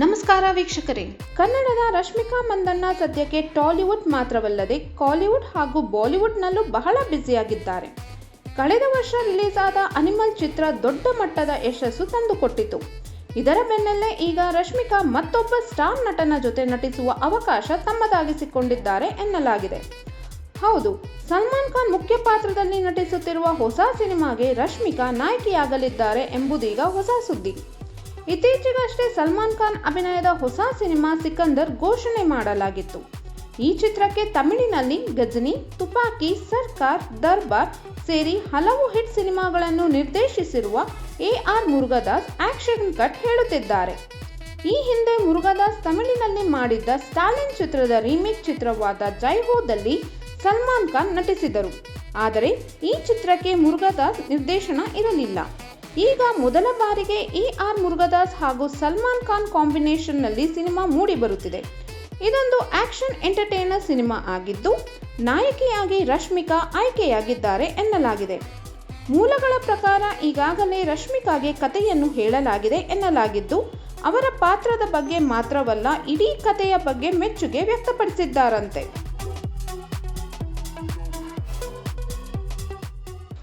ನಮಸ್ಕಾರ ವೀಕ್ಷಕರೇ. ಕನ್ನಡದ ರಶ್ಮಿಕಾ ಮಂದಣ್ಣ ಸದ್ಯಕ್ಕೆ ಟಾಲಿವುಡ್ ಮಾತ್ರವಲ್ಲದೆ ಕಾಲಿವುಡ್ ಹಾಗೂ ಬಾಲಿವುಡ್ನಲ್ಲೂ ಬಹಳ ಬ್ಯುಸಿಯಾಗಿದ್ದಾರೆ. ಕಳೆದ ವರ್ಷ ರಿಲೀಸ್ ಆದ ಅನಿಮಲ್ ಚಿತ್ರ ದೊಡ್ಡ ಮಟ್ಟದ ಯಶಸ್ಸು ತಂದುಕೊಟ್ಟಿತು. ಇದರ ಬೆನ್ನಲ್ಲೇ ಈಗ ರಶ್ಮಿಕಾ ಮತ್ತೊಬ್ಬ ಸ್ಟಾರ್ ನಟನ ಜೊತೆ ನಟಿಸುವ ಅವಕಾಶ ತಮ್ಮದಾಗಿಸಿಕೊಂಡಿದ್ದಾರೆ ಎನ್ನಲಾಗಿದೆ. ಹೌದು, ಸಲ್ಮಾನ್ ಖಾನ್ ಮುಖ್ಯ ಪಾತ್ರದಲ್ಲಿ ನಟಿಸುತ್ತಿರುವ ಹೊಸ ಸಿನಿಮಾಗೆ ರಶ್ಮಿಕಾ ನಾಯಕಿಯಾಗಲಿದ್ದಾರೆ ಎಂಬುದೀಗ ಹೊಸ ಸುದ್ದಿ. ಇತ್ತೀಚೆಗಷ್ಟೇ ಸಲ್ಮಾನ್ ಖಾನ್ ಅಭಿನಯದ ಹೊಸ ಸಿನಿಮಾ ಸಿಕಂದರ್ ಘೋಷಣೆ ಮಾಡಲಾಗಿತ್ತು. ಈ ಚಿತ್ರಕ್ಕೆ ತಮಿಳಿನಲ್ಲಿ ಗಜನಿ, ತುಪಾಕಿ, ಸರ್ಕಾರ್, ದರ್ಬಾರ್ ಸೇರಿ ಹಲವು ಹಿಟ್ ಸಿನಿಮಾಗಳನ್ನು ನಿರ್ದೇಶಿಸಿರುವ A R Murugadoss action cut ಹೇಳುತ್ತಿದ್ದಾರೆ. ಈ ಹಿಂದೆ ಮುರುಗದಾಸ್ ತಮಿಳಿನಲ್ಲಿ ಮಾಡಿದ್ದ ಸ್ಟಾಲಿನ್ ಚಿತ್ರದ ರೀಮೇಕ್ ಚಿತ್ರವಾದ ಜೈಹೋದಲ್ಲಿ ಸಲ್ಮಾನ್ ಖಾನ್ ನಟಿಸಿದರು. ಆದರೆ ಈ ಚಿತ್ರಕ್ಕೆ ಮುರುಗದಾಸ್ ನಿರ್ದೇಶನ ಇರಲಿಲ್ಲ. ಈಗ ಮೊದಲ ಬಾರಿಗೆ ಇ ಆರ್ ಮುರುಗದಾಸ್ ಹಾಗೂ ಸಲ್ಮಾನ್ ಖಾನ್ ಕಾಂಬಿನೇಷನ್ನಲ್ಲಿ ಸಿನಿಮಾ ಮೂಡಿ ಬರುತ್ತಿದೆ. ಇದೊಂದು ಆಕ್ಷನ್ ಎಂಟರ್ಟೈನರ್ ಸಿನಿಮಾ ಆಗಿದ್ದು, ನಾಯಕಿಯಾಗಿ ರಶ್ಮಿಕಾ ಆಯ್ಕೆಯಾಗಿದ್ದಾರೆ ಎನ್ನಲಾಗಿದೆ. ಮೂಲಗಳ ಪ್ರಕಾರ ಈಗಾಗಲೇ ರಶ್ಮಿಕಾಗೆ ಕಥೆಯನ್ನು ಹೇಳಲಾಗಿದೆ ಎನ್ನಲಾಗಿದ್ದು, ಅವರ ಪಾತ್ರದ ಬಗ್ಗೆ ಮಾತ್ರವಲ್ಲ, ಇಡೀ ಕಥೆಯ ಬಗ್ಗೆ ಮೆಚ್ಚುಗೆ ವ್ಯಕ್ತಪಡಿಸಿದ್ದಾರಂತೆ.